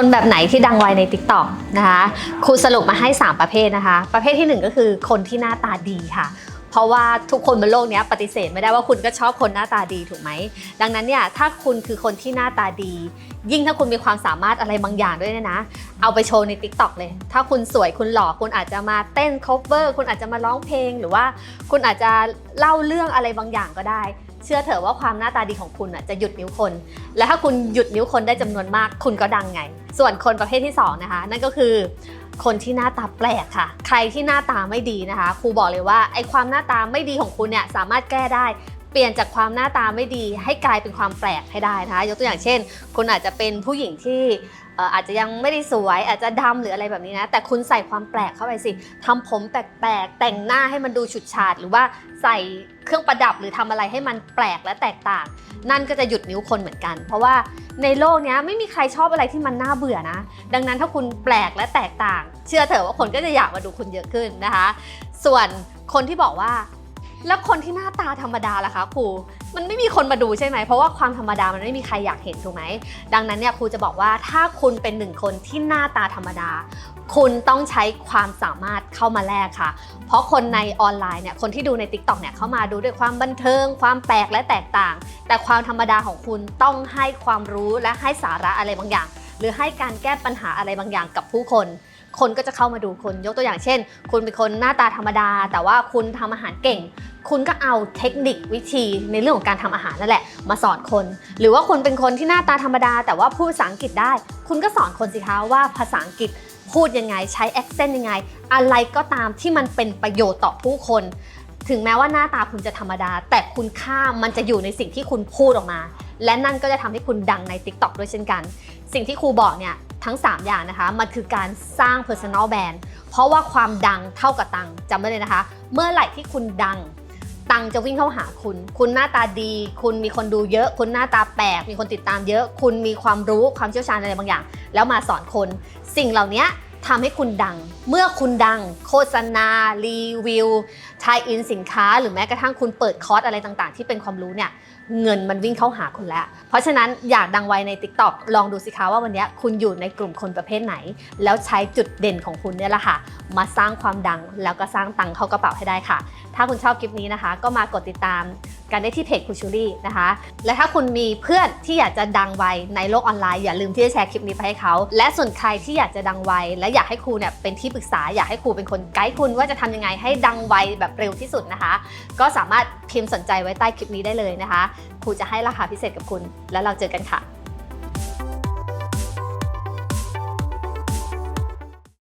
คนแบบไหนที่ดังไวใน t ิ k t o k นะคะครูสรุปมาให้ 3 ประเภทนะคะ ประเภททีหนึ่1 ก็คือคนที่หน้าตาดีค่ะเพราะว่าทุกคนบนโลกนี้ปฏิเสธไม่ได้ว่าคุณก็ชอบคนหน้าตาดีถูกไหม ดังนั้นเนี่ยถ้าคุณคือคนที่หน้าตาดี ยิ่งถ้าคุณมีความสามารถอะไรบางอย่างด้วยเนี่ยนะ เอาไปโชว์ใน t ิ k t o k เลย ถ้าคุณสวยคุณหล่อคุณอาจจะมาเต้น cover คุณอาจจะมาร้องเพลง หรือว่าคุณอาจจะเล่าเรื่องอะไรบางอย่างก็ได้ เชื่อเถอะว่าความหน้าตาดีของคุณอะจะหยุดนิ้วคน และถ้าคุณหยุดนิ้วคนได้จำนวนมากคุณก็ดังไง ส่วนคนประเภทที่สองนะคะนั่นก็คือคนที่หน้าตาแปลกค่ะ ใครที่หน้าตาไม่ดีนะคะ ครูบอกเลยว่าไอ้ความหน้าตาไม่ดีของคุณเนี่ยสามารถแก้ได้ ปลี่ยนจากความหน้าตาไม่ดีให้กลายเป็นความแปลกให้ได้นะคะยกตัวอย่างเช่น คุณอาจจะเป็นผู้หญิงที่อาจจะยังไม่ได้สวยอาจจะดำหรืออะไรแบบนี้นะแต่คุณใส่ความแปลกเข้าไปสิทำผมแปลกๆแต่งหน้าให้มันดูฉุดฉาด หรือว่าใส่เครื่องประดับหรือทำอะไรให้มันแปลกและแตกต่าง นั่นก็จะหยุดนิ้วคนเหมือนกัน เพราะว่าในโลกนี้ไม่มีใครชอบอะไรที่มันน่าเบื่อนะ ดังนั้นถ้าคุณแปลกและแตกต่าง เชื่อเถอะว่าคนก็จะอยากมาดูคุณเยอะขึ้นนะคะ ส่วนคนที่บอกว่า แล้วคนที่หน้าตาธรรมดาล่ะคะครู มันไม่มีคนมาดูใช่ไหม เพราะว่าความธรรมดามันไม่มีใครอยากเห็นถูกไหม ดังนั้นเนี่ยครูจะบอกว่าถ้าคุณเป็นหนึ่งคนที่หน้าตาธรรมดา คุณต้องใช้ความสามารถเข้ามาแลกค่ะ เพราะคนในออนไลน์เนี่ยคนที่ดูใน t ิ k t o k เนี่ยเข้ามาดูด้วยความบันเทิง ความแปลกและแตกต่าง แต่ความธรรมดาของคุณต้องให้ความรู้และให้สาระอะไรบางอย่าง หรือให้การแก้ปัญหาอะไรบางอย่างกับผู้คน คนก็จะเข้ามาดูคุณยกตัวอย่างเช่น คุณเป็นคนหน้าตาธรรมดา แต่ว่าคุณทำอาหารเก่ง คุณก็เอาเทคนิควิธีในเรื่องของการทำอาหารนั่นแหละ มาสอนคน หรือว่าคุณเป็นคนที่หน้าตาธรรมดา แต่ว่าพูดภาษาอังกฤษได้ คุณก็สอนคนสิคะว่าภาษาอังกฤษพูดยังไงใช้ accent ยังไง อะไรก็ตามที่มันเป็นประโยชน์ต่อผู้คน ถึงแม้ว่าหน้าตาคุณจะธรรมดา แต่คุณค่ามันจะอยู่ในสิ่งที่คุณพูดออกมา และนั่นก็จะทำให้คุณดังใน TikTok ด้วยเช่นกัน สิ่งที่ครูบอกเนี่ย ทั้ง 3 อย่างนะคะ มันคือการสร้าง personal brand เพราะว่าความดังเท่ากับตังจำไว้เลยนะคะ เมื่อไหร่ที่คุณดัง ตังจะวิ่งเข้าหาคุณ คุณหน้าตาดี คุณมีคนดูเยอะ คุณหน้าตาแปลก มีคนติดตามเยอะ คุณมีความรู้ความเชี่ยวชาญอะไรบางอย่าง แล้วมาสอนคน สิ่งเหล่านี้ ทำให้คุณดัง เมื่อคุณดัง โฆษณา รีวิวทายอินสินค้า หรือแม้กระทั่งคุณเปิดคอร์สอะไรต่างๆ ที่เป็นความรู้เนี่ยเงินมันวิ่งเข้าหาคุณแล้ว เพราะฉะนั้นอยากดังไวใน TikTok ลองดูสิคะว่าวันนี้คุณอยู่ในกลุ่มคนประเภทไหน แล้วใช้จุดเด่นของคุณเนี่ยแหละค่ะ มาสร้างความดังแล้วก็สร้างตังค์เข้ากระเป๋าให้ได้ค่ะ ถ้าคุณชอบคลิปนี้นะคะ ก็มากดติดตาม กันได้ที่เพจคูชูรี่นะคะ และถ้าคุณมีเพื่อนที่อยากจะดังไวในโลกออนไลน์อย่าลืมที่จะแชร์คลิปนี้ไปให้เขา และส่วนใครที่อยากจะดังไวและอยากให้ครูเนี่ยเป็นที่ปรึกษาอยากให้ครูเป็นคนไกด์คุณว่าจะทำยังไงให้ดังไวแบบเร็วที่สุดนะคะ ก็สามารถพิมพ์สนใจไว้ใต้คลิปนี้ได้เลยนะคะ ครูจะให้ราคาพิเศษกับคุณ แล้วเราเจอกันค่ะ